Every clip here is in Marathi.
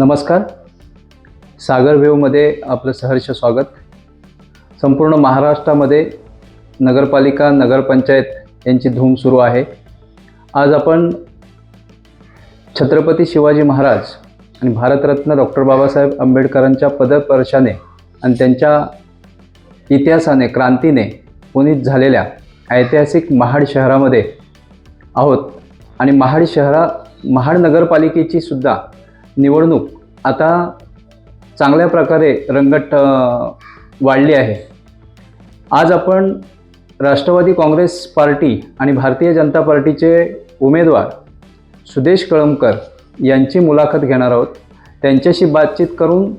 नमस्कार. सागर वेवमध्ये आपलं सहर्ष स्वागत. संपूर्ण महाराष्ट्रामध्ये नगरपालिका नगरपंचायत यांची धूम सुरू आहे. आज आपण छत्रपती शिवाजी महाराज आणि भारतरत्न डॉक्टर बाबासाहेब आंबेडकरांच्या पदस्पर्शाने आणि त्यांच्या इतिहासाने क्रांतीने पुनीत झालेल्या ऐतिहासिक महाड शहरामध्ये आहोत. आणि महाड शहरा महाड नगरपालिकेची सुद्धा निवडणूक आता चांगल्या प्रकारे रंगत वाढली आहे. आज आपण राष्ट्रवादी काँग्रेस पार्टी आणि भारतीय जनता पार्टीचे उमेदवार सुदेश कळमकर यांची मुलाखत घेणार आहोत. त्यांच्याशी बातचीत करून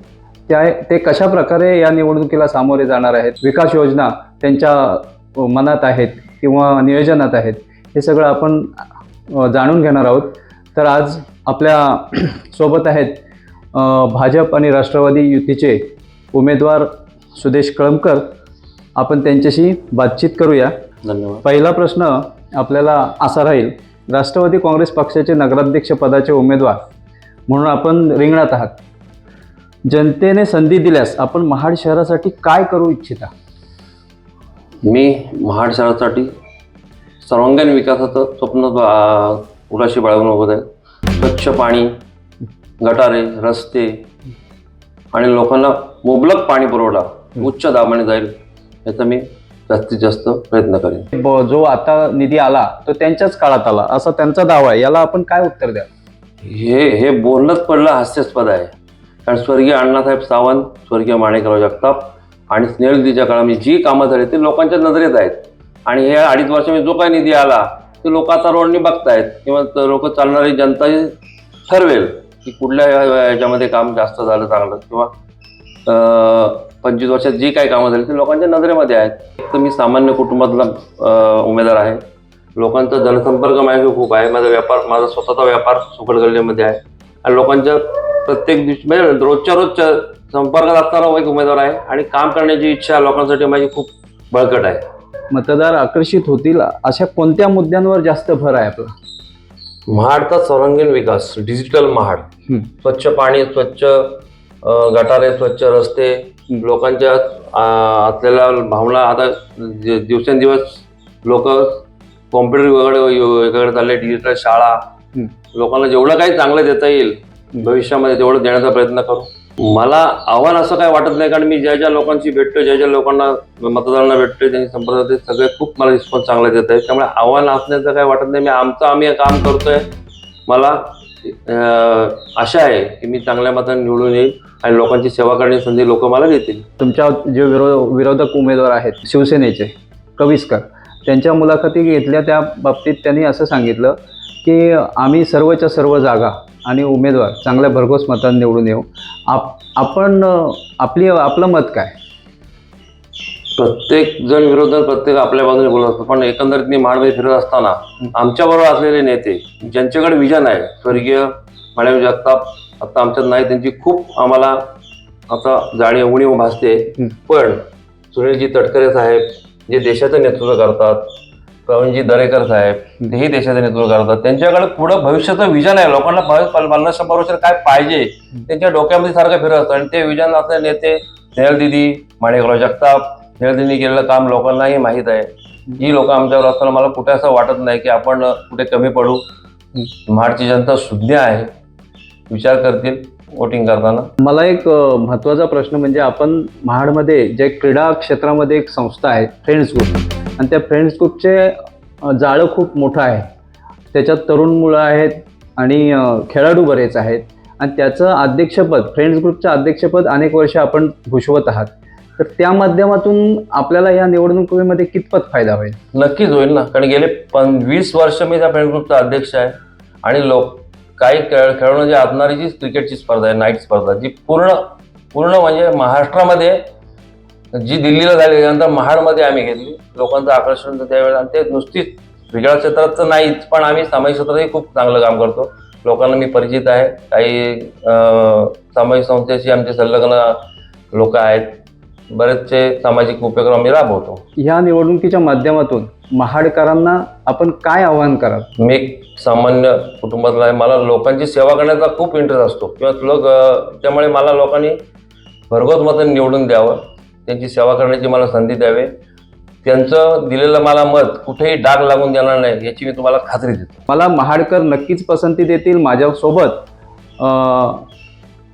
त्या ते कशा प्रकारे या निवडणुकीला सामोरे जाणार आहेत विकास योजना त्यांच्या मनात आहेत किंवा नियोजनात आहेत हे सगळं आपण जाणून घेणार आहोत. तर आज आपल्या सोबत आहेत भाजप आणि राष्ट्रवादी युतीचे उमेदवार सुदेश कळमकर. आपण त्यांच्याशी बातचीत करूया. धन्यवाद. पहिला प्रश्न आपल्याला असा राहील राष्ट्रवादी काँग्रेस पक्षाचे नगराध्यक्ष पदाचे उमेदवार म्हणून आपण रिंगणात आहात. जनतेने संधी दिल्यास आपण महाड शहरासाठी काय करू इच्छिता? मी महाड शहरासाठी सर्वांगीण विकासाचं स्वप्न उराशी बाळगून उभं आहे स्वच्छ पाणी गटारे रस्ते आणि लोकांना मुबलक पाणी पुरवठा उच्च दाबाने जाईल याचा मी जास्तीत जास्त प्रयत्न करेन. ब- जो आता निधी आला तो त्यांच्याच काळात आला. असा त्यांचा दावा आहे. याला आपण काय उत्तर द्या हे हे बोलणंच पडलं हास्यास्पद आहे. कारण स्वर्गीय अण्णासाहेब सावंत स्वर्गीय माणिकराव जगताप आणि स्नेहलजीच्या काळामध्ये जी कामं झाली ते लोकांच्या नजरेत आहेत. आणि हे अडीच वर्षामध्ये जो काही निधी आला ते लोक आता रोडनी बघतायत किंवा लोक चालणारी जनता ही ठरवेल की कुठल्या याच्यामध्ये काम जास्त झालं चांगलं किंवा पंचवीस वर्षात जी काही कामं झाली ती लोकांच्या नजरेमध्ये आहेत. तर मी सामान्य कुटुंबातला उमेदवार आहे. लोकांचा जनसंपर्क माझ्याकडे खूप आहे. माझा व्यापार माझा स्वतःचा व्यापार सुकड गल्लीमध्ये आहे. आणि लोकांच्या प्रत्येक दिवशी म्हणजे रोजच्या रोज संपर्कात असणारा एक उमेदवार आहे. आणि काम करण्याची इच्छा लोकांसाठी माझी खूप बळकट आहे. मतदार आकर्षित होतील अशा कोणत्या मुद्द्यांवर जास्त भर आहे आपला? महाडचा सर्वांगीण विकास डिजिटल महाड. स्वच्छ पाणी स्वच्छ गटारे स्वच्छ रस्ते लोकांच्या असलेल्या भावना आता दिवसेंदिवस लोक कॉम्प्युटर वगैरे चालले डिजिटल शाळा. लोकांना जेवढं काही चांगलं देता येईल भविष्यामध्ये तेवढं देण्याचा प्रयत्न करू. मला आव्हान असं काय वाटत नाही कारण मी ज्या ज्या लोकांशी भेटतो ज्या ज्या लोकांना मतदारांना भेटतोय त्यांनी संपर्क ते सगळे खूप मला रिस्पॉन्स चांगला देत आहेत. त्यामुळे आव्हान असण्याचं काय वाटत नाही मी आमचं आम्ही हे काम करतोय. मला आशा आहे की मी चांगल्या मताने निवडून येईल आणि लोकांची सेवा करण्याची संधी लोक मला देतील. तुमच्या जे विरोध विरोधक उमेदवार आहेत शिवसेनेचे कविस्कर त्यांच्या मुलाखती घेतल्या त्या बाबतीत त्यांनी असं सांगितलं की आम्ही सर्वच्या सर्व जागा आणि उमेदवार चांगल्या भरघोस मतांनी निवडून येऊ. आप आपण आपली आपलं मत काय? प्रत्येक जण विरोधात प्रत्येक आपल्या बाजूने बोलत असतो. पण एकंदरीत मी महाडमध्ये फिरत असताना आमच्याबरोबर असलेले नेते ज्यांच्याकडे विजन आहे स्वर्गीय मानव जगताप आता आमच्यात नाही त्यांची खूप आम्हाला आता जाणीव उणीव भासते. पण सुनीलजी तटकरे साहेब जे देशाचं नेतृत्व करतात प्रवीणजी दरेकर साहेब हेही देशाचं नेतृत्व करतात. त्यांच्याकडे पुढं भविष्याचं विजन आहे. लोकांना भविष्य पन्नास शंभर काय पाहिजे? त्यांच्या डोक्यामध्ये सारखं फिरत असतं. आणि ते विजन असलेले नेते स्नेहल दिदी माणिकराव जगताप स्नेहल दिदी केलेलं काम लोकांनाही माहीत आहे. जी लोक आमच्यावर असताना मला कुठे असं वाटत नाही की आपण कुठे कमी पडू. महाडची जनता सुज्ञ आहे. विचार करतील वोटिंग करताना. मला एक महत्त्वाचा प्रश्न म्हणजे आपण महाडमध्ये जे क्रीडा क्षेत्रामध्ये एक संस्था आहे फ्रेंड्स ग्रुप आणि त्या फ्रेंड्स ग्रुपचे जाळं खूप मोठं आहे त्याच्यात तरुण मुलं आहेत आणि खेळाडू बरेच आहेत. आणि त्याचं अध्यक्षपद फ्रेंड्स ग्रुपचं अध्यक्षपद अनेक वर्ष आपण भूषवत आहात. तर त्या माध्यमातून आपल्याला या निवडणुकीमध्ये कितपत फायदा होईल? नक्कीच होईल ना. कारण गेले पण वीस वर्ष मी त्या फ्रेंड ग्रुपचा अध्यक्ष आहे. आणि लोक काही खेळ खेळणं जे आजणारी जी क्रिकेटची स्पर्धा आहे नाईट स्पर्धा जी पूर्ण पूर्ण म्हणजे महाराष्ट्रामध्ये जी दिल्लीला झाली त्यानंतर महाडमध्ये आम्ही घेतली लोकांचं आकर्षण त्यावेळेला आणि ते नुसतीच वेगळ्या क्षेत्राचं नाहीच पण आम्ही सामाजिक क्षेत्रातही खूप चांगलं काम करतो. लोकांना मी परिचित आहे. काही सामाजिक संस्थेशी आमचे संलग्न लोक आहेत. बरेचसे सामाजिक उपक्रम आम्ही राबवतो. ह्या निवडणुकीच्या माध्यमातून महाडकरांना आपण काय आवाहन कराल? मी एक सामान्य कुटुंबातला आहे. मला लोकांची सेवा करण्याचा खूप इंटरेस्ट असतो. किंवा लोक त्यामुळे मला लोकांनी भरघोस मतं निवडून द्यावं. त्यांची सेवा करण्याची मला संधी द्यावी. त्यांचं दिलेलं मला मत कुठेही डाग लागून देणार नाही याची मी तुम्हाला खात्री देतो. मला महाडकर नक्कीच पसंती देतील माझ्यासोबत.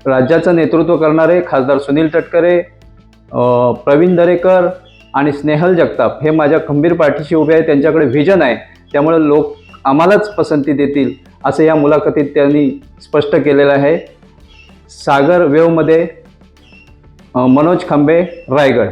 राज्याचं नेतृत्व करणारे खासदार सुनील तटकरे प्रवीण दरेकर आणि स्नेहल जगताप हे माझ्या खंबीर पाठीशी उभे आहे त्यांच्याकडे व्हिजन आहे. त्यामुळे लोक आम्हालाच पसंती देतील असं या मुलाखतीत त्यांनी स्पष्ट केलेलं आहे. सागर वेवमध्ये मनोज खांबे रायगड.